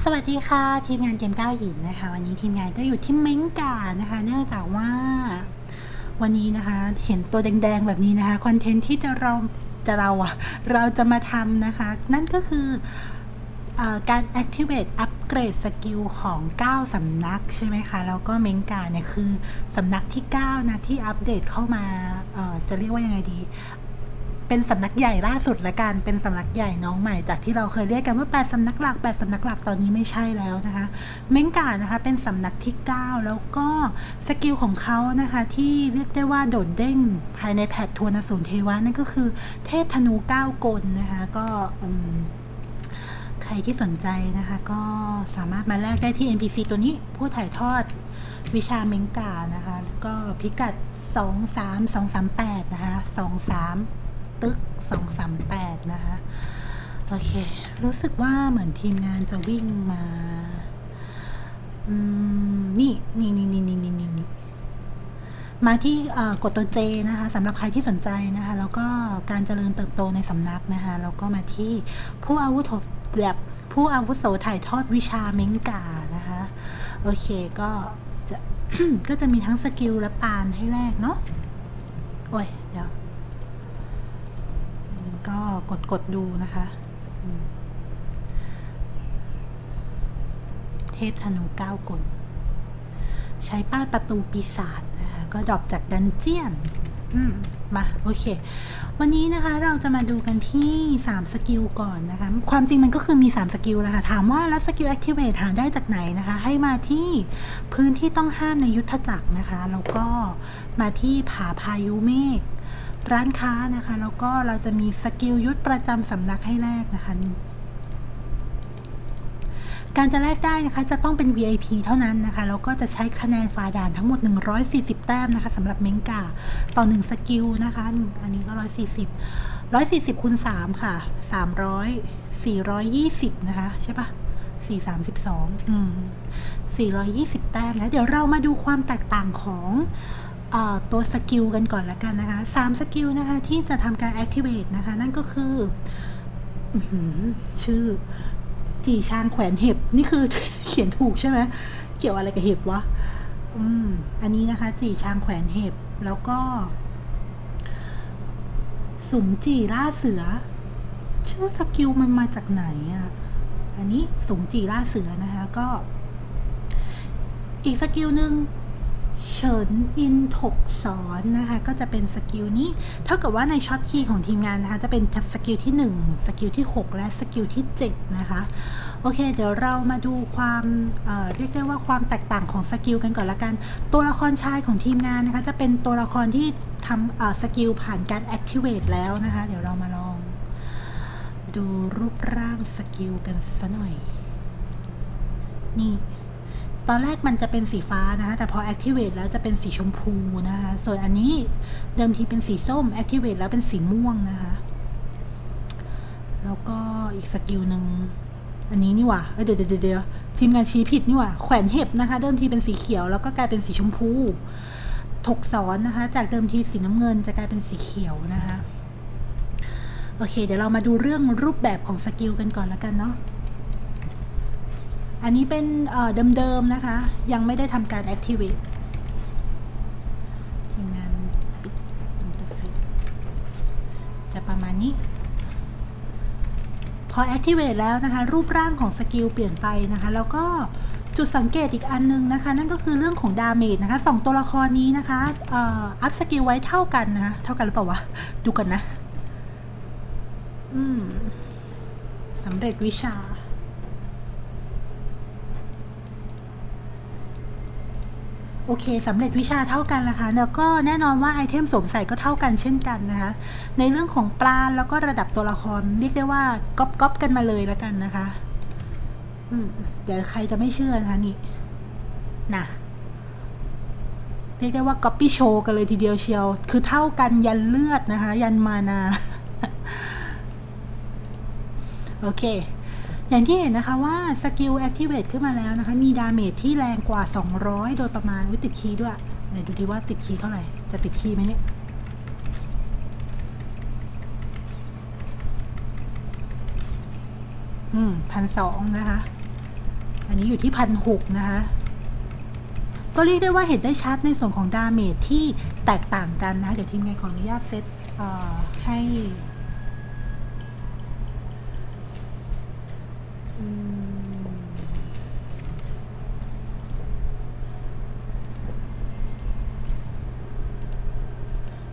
สวัสดีค่ะ ทีมงานเกมก้าวหินนะคะ วันนี้ทีมงานก็อยู่ที่เม้งกานะคะ เนื่องจากว่าวันนี้นะคะเห็นตัวแดงๆแบบนี้นะคะคอนเทนต์ที่จะเราจะเราอะเราจะมาทำนะคะ นั่นก็คืออการ activate อัปเกรดสกิลของ 9 สำนักใช่ไหมคะ แล้วก็เมงกาเนี่ยคือสำนักที่ 9 นะ ที่อัปเดตเข้ามาจะเรียกว่ายังไงดี เป็นสำนักใหญ่ล่าสุดละกัน เป็นสำนักใหญ่น้องใหม่จากที่เราเคยเรียกกันว่า 8สำนักหลัก 8สำนักหลักตอนนี้ไม่ใช่แล้วนะคะ เม้งกานะคะเป็นสำนักที่ 9 แล้วก็สกิลของเขานะคะที่เรียกได้ว่าโดดเด้งภายในแพททัวนสูนเทวะนั่นก็คือเทพธนู 9 กลนะคะก็ใครที่สนใจนะคะก็สามารถมาแลกได้ที่ NPC ตัวนี้ผู้ถ่ายทอดวิชาเมงกานะคะ ก็พิกัด 23238 นะคะ 23 ตึก238นะคะ โอเค รู้สึกว่าเหมือนทีมงานจะวิ่งมาอืมนี่นี่นี่นี่นี่นี่นี่มาที่กดตัว J นะคะสำหรับใครที่สนใจนะคะ แล้วก็การเจริญเติบโตในสำนักนะคะแล้วก็มาที่ผู้อาวุโสแบบผู้อาวุโสถ่ายทอดวิชาเม้งกานะคะ โอเคก็จะก็จะมีทั้งสกิลและปานให้แลกเนาะโอ้ย เดี๋ยว ก็กดกดดูนะคะ เทพธนูเก้ากลใช้ป้ายประตูปีศาจนะคะ ก็ดรอปจากดันเจียนมมา โอเค วันนี้นะคะเราจะมาดูกันที่ 3 สกิลก่อนนะคะ ความจริงมันก็คือมี 3 สกิลนะคะ ถามว่าแล้วสกิล activate หาได้จากไหนนะคะ ให้มาที่พื้นที่ต้องห้ามในยุทธจักรนะคะ แล้วก็มาที่ผาพายุเมฆ ร้านค้านะคะ แล้วก็เราจะมีสกิลยุทธประจำสำนักให้แลกนะคะการจะแลกได้นะคะจะต้องเป็น VIP เท่านั้นนะคะแล้วก็จะใช้คะแนนฝ่าด่านทั้งหมด 140 แต้มนะคะสำหรับเมงกาต่อ 1 สกิลนะคะ อันนี้ก็ 140 140คูณ3ค่ะ 300 420 นะคะ ใช่ปะ432 อืม 420 แต้มนะ เดี๋ยวเรามาดูความแตกต่างของ ตัวสกิลกันก่อนละกันนะคะ3สกิลนะคะที่จะทำการ activate นะคะ นั่นก็คืออชื่อ จีชานแขวนเห็บ นี่คือเขียนถูกใช่ไหมเกี่ยวอะไรกับเห็บวะอืมอันนี้นะคะ จีชางแขวนเห็บ แล้วก็สุมจีล่าเสือ ชื่อสกิลมันมาจากไหนอะ่ะ อันนี้สุมจีล่าเสือนะคะ ก็ อีกสกิลหนึ่ง เฉินอินถกสอนนะคะก็จะเป็นสกิลนี้ เท่ากับว่าในช็อตคีย์ของทีมงานนะคะจะเป็นสกิลที่ 1 สกิลที่ 6 และสกิลที่ 7 นะคะ โอเค เดี๋ยวเรามาดูความเเรียกได้ว่าความแตกต่างของสกิลกันก่อนละกัน ตัวละครชายของทีมงานนะคะจะเป็นตัวละครที่ทำสกิลผ่านการ activate แล้วนะคะ เดี๋ยวเรามาลอง ดูรูปร่างสกิลกันสัหน่อย นี่ ตอนแรกมันจะเป็นสีฟ้านะคะแต่พอ activate แล้วจะเป็นสีชมพูนะคะ ส่วนอันนี้เดิมทีเป็นสีส้ม activate แล้วเป็นสีม่วงนะคะ แล้วก็อีกสกิลหนึ่งอันนี้นี่หว่า เดี๋ยวเดี๋ยวเดี๋ยวทีมงานชี้ผิดนี่หว่า แขวนเห็บนะคะ เดิมทีเป็นสีเขียว แล้วก็กลายเป็นสีชมพู ถกสอนนะคะ จากเดิมทีสีน้ำเงินจะกลายเป็นสีเขียวนะคะ โอเค เดี๋ยวเรามาดูเรื่องรูปแบบของสกิลกันก่อนแล้วกันเนาะ อันนี้เป็นเอ่อเดิมๆนะคะ ยังไม่ได้ทำการ activate ทีมงานปิด interface จะประมาณนี้ พอ activate แล้วนะคะ รูปร่างของสกิลเปลี่ยนไปนะคะ แล้วก็จุดสังเกตอีกอันนึงนะคะ นั่นก็คือเรื่องของดาเมจนะคะสองตัวละครนี้นะคะอ,อัพสกิลไว้เท่ากันนะคะเท่ากันหรือเปล่าวะ ดูกันนะ อืมสำเร็จวิชา โอเคสำเร็จวิชาเท่ากันนะคะ แล้วก็แน่นอนว่าไอเทมสวมใส่ก็เท่ากันเช่นกันนะคะ ในเรื่องของปราแล้วก็ระดับตัวละครเรียกได้ว่าก๊อปก๊อปกันมาเลยแล้วกันนะคะอืมเดี๋ยวใครจะไม่เชื่อนะคะนี่นะเรียกได้ว่าก๊อปปี้โชว์กันเลยทีเดียวเชียว คือเท่ากันยันเลือดนะคะ ยันมานา โอเค อย่างที่เห็นนะคะว่าสกิล activate ขึ้นมาแล้วนะคะ มีดาเมจที่แรงกว่า 200 โดยประมาณวิติดคีย์ด้วยไหนดูดีว่าติดคีย์เท่าไหร่ จะติดคีย์ไหมเนี่ยอืมพันสองนะคะ อันนี้อยู่ที่พันหกนะคะ ก็เรียกได้ว่าเห็นได้ชัดในส่วนของดาเมจที่แตกต่างกันนะคะ เดี๋ยวทีมงานขออนุญาตเซตเอ่อให้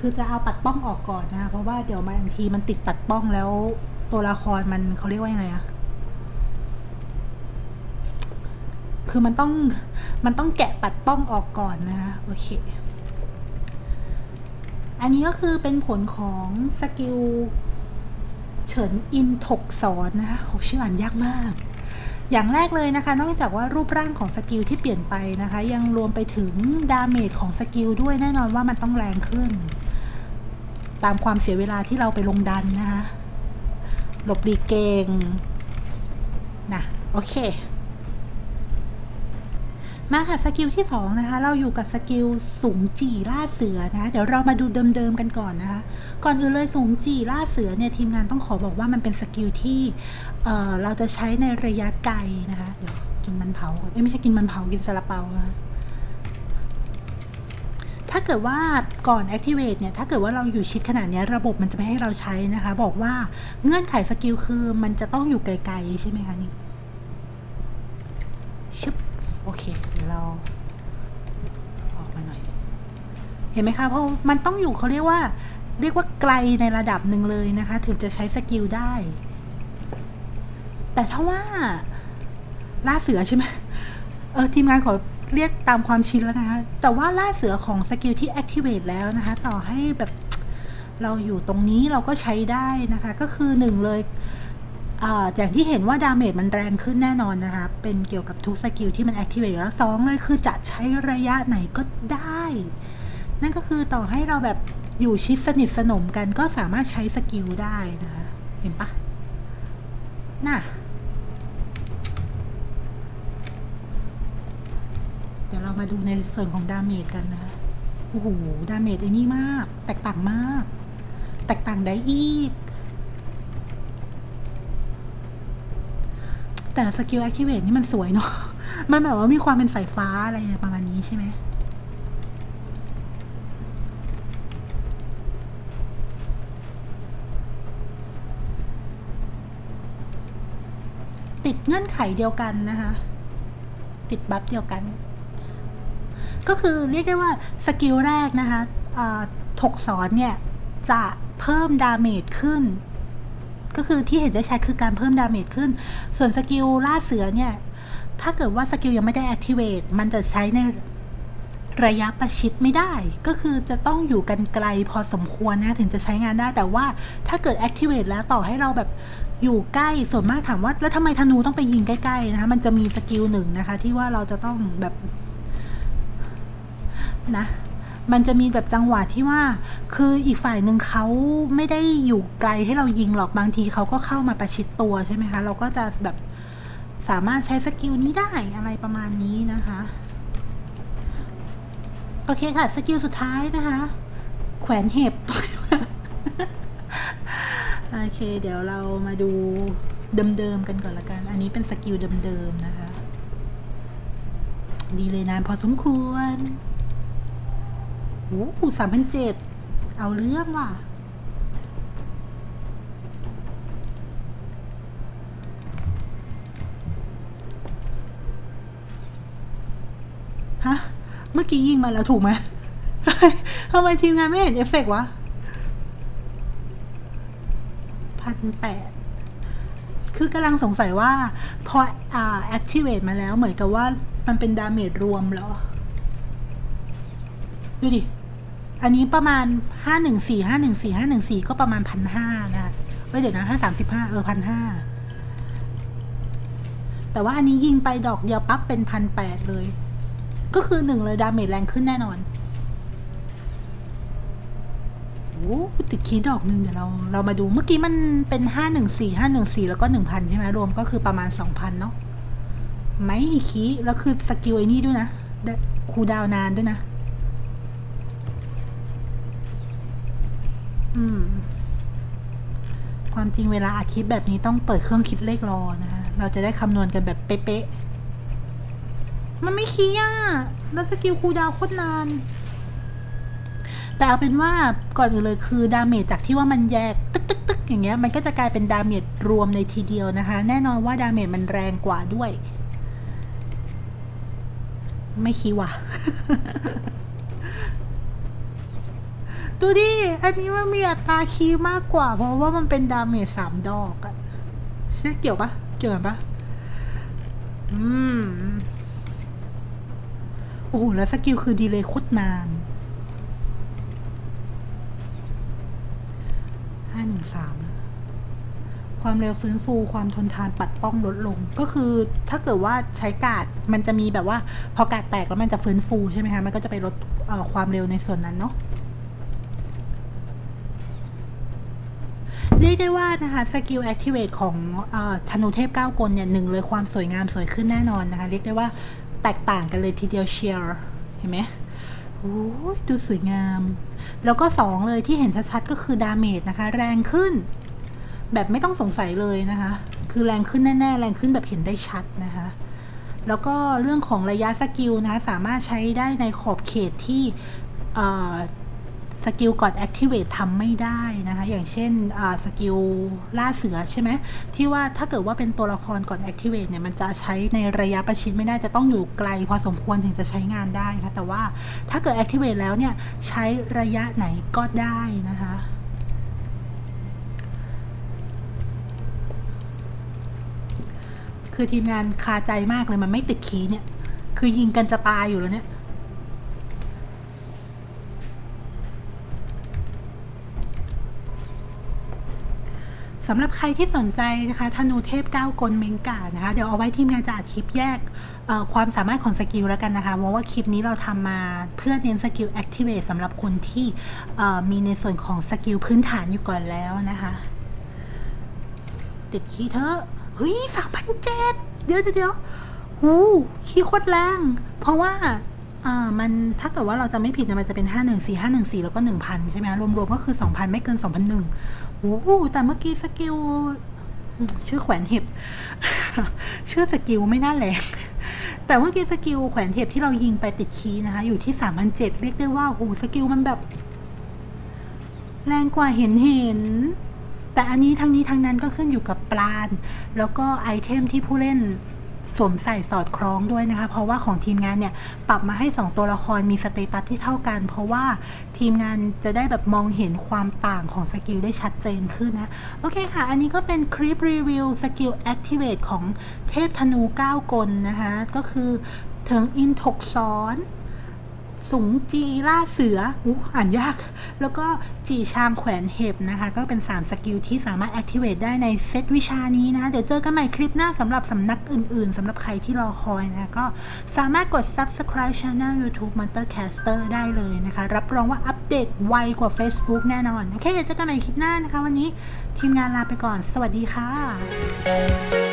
คือจะเอาปัดป้องออกก่อนนะคะเพราะว่าเดี๋ยวบางทีมันติดปัดป้องแล้วตัวละครมันเขาเรียกว่ายังไงอะคือมันต้องมันต้องแกะปัดป้องออกก่อนนะคะโอเค อันนี้ก็คือเป็นผลของสกิลเฉินอินถกสอนนะคะโหชื่ออ่านยากมาก อย่างแรกเลยนะคะ นอกจากว่ารูปร่างของสกิลที่เปลี่ยนไปนะคะ ยังรวมไปถึงดาเมจของสกิลด้วยแน่นอนว่ามันต้องแรงขึ้น ตามความเสียเวลาที่เราไปลงดันนะคะหลบหลีเกงนะโอเค มาค่ะสกิลที่สองนะคะ เราอยู่กับสกิลสูงจีล่าเสือนะเดี๋ยวเรามาดูเดิมๆกันก่อนนะคะ ก่อนอื่นเลยสูงจีล่าเสือเนี่ยทีมงานต้องขอบอกว่ามันเป็นสกิลที่เเราจะใช้ในระยะไกลนะคะ เดี๋ยวกินมันเผาก่อนเอ้ยไม่ใช่กินมันเผากินซาลาเปานะะ ถ้าเกิดว่าก่อน activate เนี่ย ถ้าเกิดว่าเราอยู่ชิดขนาดนี้ระบบมันจะไม่ให้เราใช้นะคะ บอกว่าเงื่อนไขสกิลคือมันจะต้องอยู่ไกลๆ ใช่ไหมคะนี่ชึบโอเค เดี๋ยวเราออกมาหน่อย เห็นไหมคะ เพราะมันต้องอยู่เขาเรียกว่า เรียกว่าไกลในระดับหนึ่งเลยนะคะ ถึงจะใช้สกิลได้ แต่ถ้าว่าล่าเสือใช่ไหมเออทีมงานขอ เรียกตามความชินแล้วนะคะ แต่ว่าล่าเสือของสกิลที่ activate แล้วนะคะ ต่อให้แบบเราอยู่ตรงนี้เราก็ใช้ได้นะคะ ก็คือหนึ่งเลยอย่างที่เห็นว่าดาเมจมันแรงขึ้นแน่นอนนะคะ เป็นเกี่ยวกับทุกสกิลที่มัน activate แล้วสองเลยคือจะใช้ระยะไหนก็ได้ นั่นก็คือต่อให้เราแบบอยู่ชิดสนิทสนมกันก็สามารถใช้สกิลได้นะคะ เห็นปะน่ะ เรามาดูในส่วนของดาเมจกันนะคะโอ้โหดาเมจไอ้นี่มาก แตกต่างมาก แตกต่างได้อีก แต่สกิล activate นี่มันสวยเนาะมันแบบว่ามีความเป็นสายฟ้าอะไรประมาณนี้ใช่ไหมติดเงื่อนไขเดียวกันนะคะ ติดบัฟเดียวกัน ก็คือเรียกได้ว่าสกิลแรกนะคะถกสอนเนี่ยจะเพิ่มดาเมจขึ้น ก็คือที่เห็นได้ชัดคือการเพิ่มดาเมจขึ้น ส่วนสกิลล่าเสือเนี่ย ถ้าเกิดว่าสกิลยังไม่ได้ activate มันจะใช้ในระยะประชิดไม่ได้ ก็คือจะต้องอยู่กันไกลพอสมควรนะ ถึงจะใช้งานได้ แต่ว่าถ้าเกิด activate แล้วต่อให้เราแบบอยู่ใกล้ ส่วนมากถามว่า แล้วทำไมธนูต้องไปยิงใกล้ ๆ นะคะ มันจะมีสกิลหนึ่งนะคะ ที่ว่าเราจะต้องแบบ นะมันจะมีแบบจังหวะที่ว่า คืออีกฝ่ายหนึ่งเขาไม่ได้อยู่ไกลให้เรายิงหรอกบางทีเขาก็เข้ามาประชิดตัวใช่ไหมคะ เราก็จะแบบสามารถใช้สกิลนี้ได้อะไรประมาณนี้นะคะ โอเคค่ะ สกิลสุดท้ายนะคะ แขวนเห็บ โอเค เดี๋ยวเรามาดูเดิมๆกันก่อนละกัน อันนี้เป็นสกิลเดิมๆนะคะ ดีเลยนานพอสมควร โอ้โหสามพันเจ็ดเอาเรื่องว่ะ ฮะ เมื่อกี้ยิงมาแล้วถูกไหมทำไมทีมงานไม่เห็นเอฟเฟกต์วะพันแปดคือกำลังสงสัยว่า พออ่า activate มาแล้วเหมือนกับว่ามันเป็นดาเมจรวมเหรอ ดูดิ อันนี้ประมาณห้าหนึ่งสี่ห้าหนึ่งสี่ห้าหนึ่งสี่ก็ประมาณพันห้านะเอ้ยเดี๋ยวนะห้าสามสิบห้าเออพันห้าแต่ว่าอันนี้ยิงไปดอกเดียวปั๊บเป็นพันแปดเลย ก็คือหนึ่งเลยดาเมจแรงขึ้นแน่นอนโอ้ติดคีดอกหนึ่งเดี๋ยวเราเรามาดูเมื่อกี้มันเป็นห้าหนึ่งสี่ห้าหนึ่งสี่แล้วก็หนึ่งพันใช่ไหมรวมก็คือประมาณสองพันเนาะไม่คีแล้วคือสกิลไอ้นี่ด้วยนะได้คูดาวนานด้วยนะ อืม ความจริงเวลาอาคิดแบบนี้ต้องเปิดเครื่องคิดเลขรอนะฮะเราจะได้คำนวณกันแบบเป๊ะๆ มันไม่คีอะแล้วสกิลคูดาวโคตรนาน แต่เอาเป็นว่าก่อนอื่นเลยคือดาเมจจากที่ว่ามันแยกตึกตึกตึกอย่างเงี้ย มันก็จะกลายเป็นดาเมจรวมในทีเดียวนะคะ แน่นอนว่าดาเมจมันแรงกว่าด้วย ไม่คีว่ะ ดูดิ อันนี้มันมีอัตราคีย์มากกว่า เพราะว่ามันเป็นดาเมจสามดอกอะใช่เกี่ยวปะเกี่ยวกันปะอืม โอ้โห แล้วสกิลคือดีเลยโคตรนานห้าหนึ่งสามความเร็วฟื้นฟูความทนทานปัดป้องลดลง ก็คือถ้าเกิดว่าใช้กาดมันจะมีแบบว่า พอกาดแตกแล้วมันจะฟื้นฟูใช่ไหมคะมันก็จะไปลดความเร็วในส่วนนั้นเนาะ รียกได้ว่านะคะสกิลแอคทีเวตของอธนูเทพก้าวกลเนี่ยหนึ่งเลยความสวยงามสวยขึ้นแน่นอนนะคะ เรียกได้ว่าแตกต่างกันเลยทีเดียวเชียร์เห็นไหมโอ้ยดูสวยงาม แล้วก็สองเลยที่เห็นชัดๆก็คือดาเมจนะคะ แรงขึ้น แบบไม่ต้องสงสัยเลยนะคะ คือแรงขึ้นแน่ๆ แรงขึ้นแบบเห็นได้ชัดนะคะ แล้วก็เรื่องของระยะสกิลนะคะสามารถใช้ได้ในขอบเขตที่ สกิลกด activate ทำไม่ได้นะคะ อย่างเช่นสกิลล่าเสือใช่ไหมที่ว่าถ้าเกิดว่าเป็นตัวละครกด activate เนี่ยมันจะใช้ในระยะประชิดไม่ได้จะต้องอยู่ไกลพอสมควรถึงจะใช้งานได้ค่ะแต่ว่าถ้าเกิด activate แล้วเนี่ยใช้ระยะไหนก็ได้นะคะคือทีมงานคาใจมากเลยมันไม่ติดคีย์เนี่ย คือยิงกันจะตายอยู่แล้วเนี่ย สำหรับใครที่สนใจนะคะธนูเทพก้าวกลเมงกานะคะ เดี๋ยวเอาไว้ทีมงานจะอัดคลิปแยกความสามารถของสกิลแล้วกันนะคะเพราะว่าคลิปนี้เราทำมาเพื่อเน้นสกิล activate สำหรับคนที่มีในส่วนของสกิลพื้นฐานอยู่ก่อนแล้วนะคะติดคีเถอเฮ้ยสามพันเจ็ดเดี๋ยวเดี๋ยวหูคีโคตรแรง เพราะว่า อ่ามันถ้าเกิดว่าเราจะไม่ผิดเนี่ยมันจะเป็นห้าหนึ่งสี่ห้าหนึ่งสี่แล้วก็หนึ่งพันใช่ไหมรวมๆก็คือสองพันไม่เกินสองพันหนึ่งโอ้โหแต่เมื่อกี้สกิลชื่อแขวนเห็บ ชื่อสกิลไม่น่าแรงแต่เมื่อกี้สกิลแขวนเห็บที่เรายิงไปติดคีนะคะ อยู่ที่สามพันเจ็ดเรียกได้ว่าโอ้โหสกิลมันแบบ แรงกว่าเห็นเห็น แต่อันนี้ทั้งนี้ทั้งนั้นก็ขึ้นอยู่กับปราณแล้วก็ไอเทมที่ผู้เล่น สวมใส่สอดคล้องด้วยนะคะ เพราะว่าของทีมงานเนี่ยปรับมาให้ 2 ตัวละครมีสเตตัสที่เท่ากัน เพราะว่าทีมงานจะได้แบบมองเห็นความต่างของสกิลได้ชัดเจนขึ้นนะ โอเคค่ะ อันนี้ก็เป็นคลิปรีวิวสกิลแอคทีเวตของเทพธนู 9 กลนะคะ ก็คือเถิงอินทกซ้อน สูงจีล่าเสืออู้อ่านยาก แล้วก็จีชางแขวนเห็บนะคะ ก็เป็น 3 สกิลที่สามารถ activate ได้ในเซตวิชานี้นะ เดี๋ยวเจอกันใหม่คลิปหน้าสำหรับสำนักอื่นๆสำหรับใครที่รอคอยนะ ก็สามารถกด subscribe channel YouTube Monstercaster ได้เลยนะคะ รับรองว่าอัปเดตไวกว่า Facebook แน่นอน โอเคเจอกันใหม่คลิปหน้านะคะ วันนี้ทีมงานลาไปก่อน สวัสดีค่ะ